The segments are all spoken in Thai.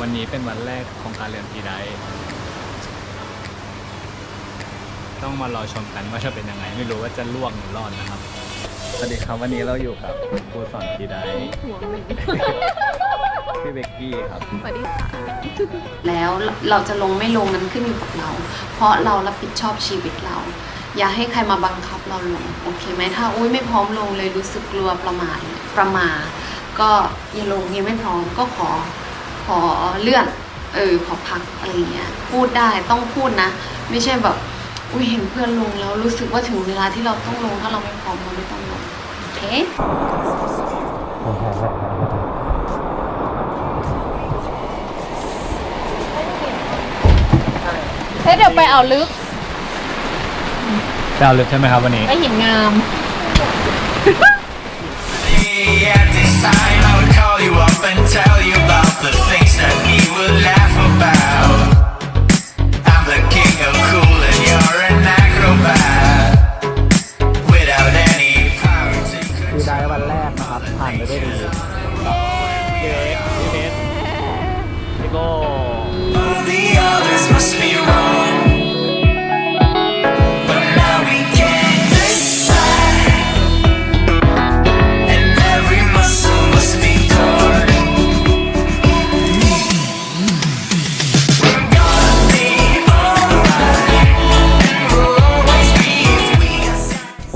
วันนี้เป็นวันแรกของการเรียนพีไดต้องมารอชมกันว่าจะเป็นยังไง ไม่รู้ว่าจะล่วงหรือรอดนะครับ สวัสดีครับวันนี้เราอยู่กับครูสอนพีไดหัวมันพี่เบกกี้ครับ สวัสดีค่ะ แล้วเราจะลงไม่ลงนั้นขึ้นอยู่กับเรา เพราะเรารับผิดชอบชีวิตเรา อย่าให้ใครมาบังคับเราลง โอเคไหมถ้าอุ้ยไม่พร้อมลงเลยรู้สึกกลัวประมาทประมาทก็อย่าลงยังไม่พร้อมก็ขอ ขอเลื่อน เออ ขอพักอะไรเงี้ย พูดได้ต้องพูดนะ ไม่ใช่แบบ อุ้ยเห็นเพื่อนลงแล้วรู้สึกว่าถึงเวลาที่เราต้องลงถ้าเราไม่พร้อมเราไม่ต้องลงโอเคเฮ้ยเดี๋ยวไปเอาลึกดาวลึกใช่ไหมครับวันนี้ ไปหินงาม At this time, I would call you up and tell you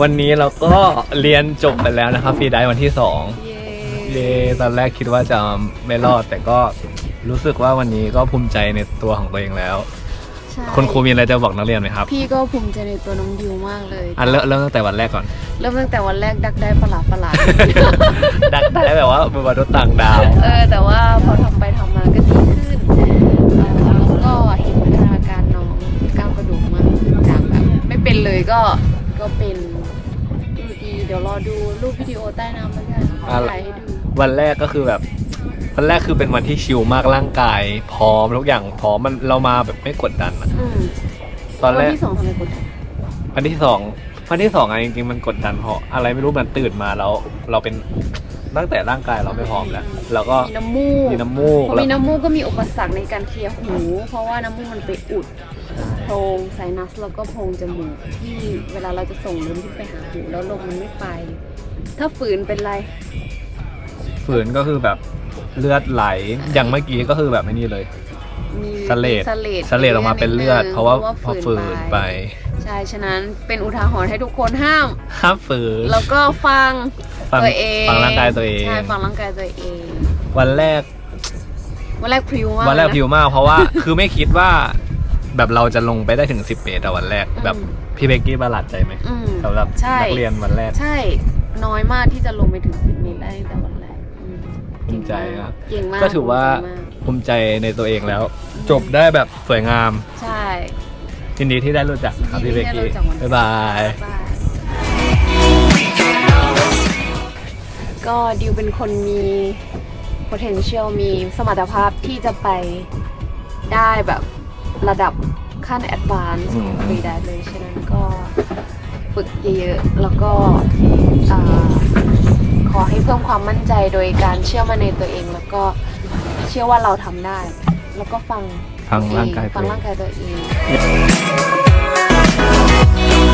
วันนี้เราก็เรียนจบไปแล้วนะครับพีไดวันที่สองเย้เยตอนแรกคิดว่าจะไม่รอด แต่ก็รู้สึกว่าวันนี้ก็ภูมิใจในตัวของตัวเองแล้ว ใช่คุณครูมีอะไรจะบอกนักเรียนไหมครับพี่ก็ภูมิใจในตัวน้องดิวมากเลย อันเริ่มเริ่มตั้งแต่วันแรกก่อน เริ่มตั้งแต่วันแรกดักได้ประหลาดประหลาดดักได้แบบว่ามือมนุษย์ต่างดาว เออแต่ว่าพอทำไปทำมาก็ดีขึ้นเอ่อแล้วก็เห็นพัฒนาการน้องก้าวกระโดดมากจากแบบไม่เป็นเลยก็ก็ เป็นดูดีเดี๋ยวรอดูรูปวิดีโอใต้น้ำแล้วกันอะถ่ายให้ดูวันแรกก็คือแบบวันแรกคือเป็นวันที่ชิลมากร่างกาย พร้อมทุกอย่างพร้อมมันเรามาแบบไม่กดดันอะอืมตอนแรก วันที่สองทำไมกดดันวันที่สองวันที่สองอะจริงๆมันกดดันเพราะอะไรไม่รู้มันตื่นมาแล้ว เราเป็นตั้งแต่ร่างกายเราไม่พร้อมแล้วเราก็มีน้ำมูกมีน้ำมูกพอแล้วมีน้ำมูกก็มีอุปสรรคในการเคลียร์หู เพราะว่าน้ำมูกมันไปอุดโพรงไซนัสแล้วก็โพรงจมูกที่เวลาเราจะส่งลมขึ้นไปหาหูแล้วลมมันไม่ไป ถ้าฝืนเป็นไร ฝืนก็คือแบบเลือดไหลอย่างเมื่อกี้ก็คือแบบไม่นี่เลยมีสะเลดสะเลดสะเลดออกมาเป็นเลือด เพราะว่าพอฝืนไป ใช่ ฉะนั้นเป็นอุทาหรณ์ให้ทุกคนห้าม ห้ามฝืน แล้วก็ฟังฟังตัวเอง ฟังร่างกายตัวเอง ใช่ ฟังร่างกายตัวเอง วันแรก วันแรกพริ้วมาก วันแรกะพิวมาก เพราะว่าคือไม่คิดว่า แบบเราจะลงไปได้ถึง10เมตรแต่วันแรกอืมแบบพี่เบกกี้ประหลาดใจไหมอืมสำหรับใช่ นักเรียนวันแรก ใช่น้อยมากที่จะลงไปถึงสิบเมตรได้ตั้งแต่วันแรกอืมภูมิใจครับ เก่งมากก็ถือว่าเก่งมากภูมิใจในตัวเองแล้วจบได้แบบสวยงามใช่ ยินดีที่ได้รู้จักครับพี่เบกยินดีกี้ที่ได้รู้จักวันนี้ บ๊ายบายบ๊าย บายก็ดิวเป็นคนมี potential มีสมรรถภาพที่จะไปได้แบบระดับ ขั้น advance อืขมองฟรีได้เลย ฉะนั้นก็ฝึกเยอะๆ แล้วก็อ่าขอให้เพิ่มความมั่นใจโดยการเชื่อมั่นในตัวเอง แล้วก็เชื่อว่าเราทำได้ แล้วก็ฟังฟังตัวเอร่างกายตัฟัวงเองร่างกายตัวเอง We're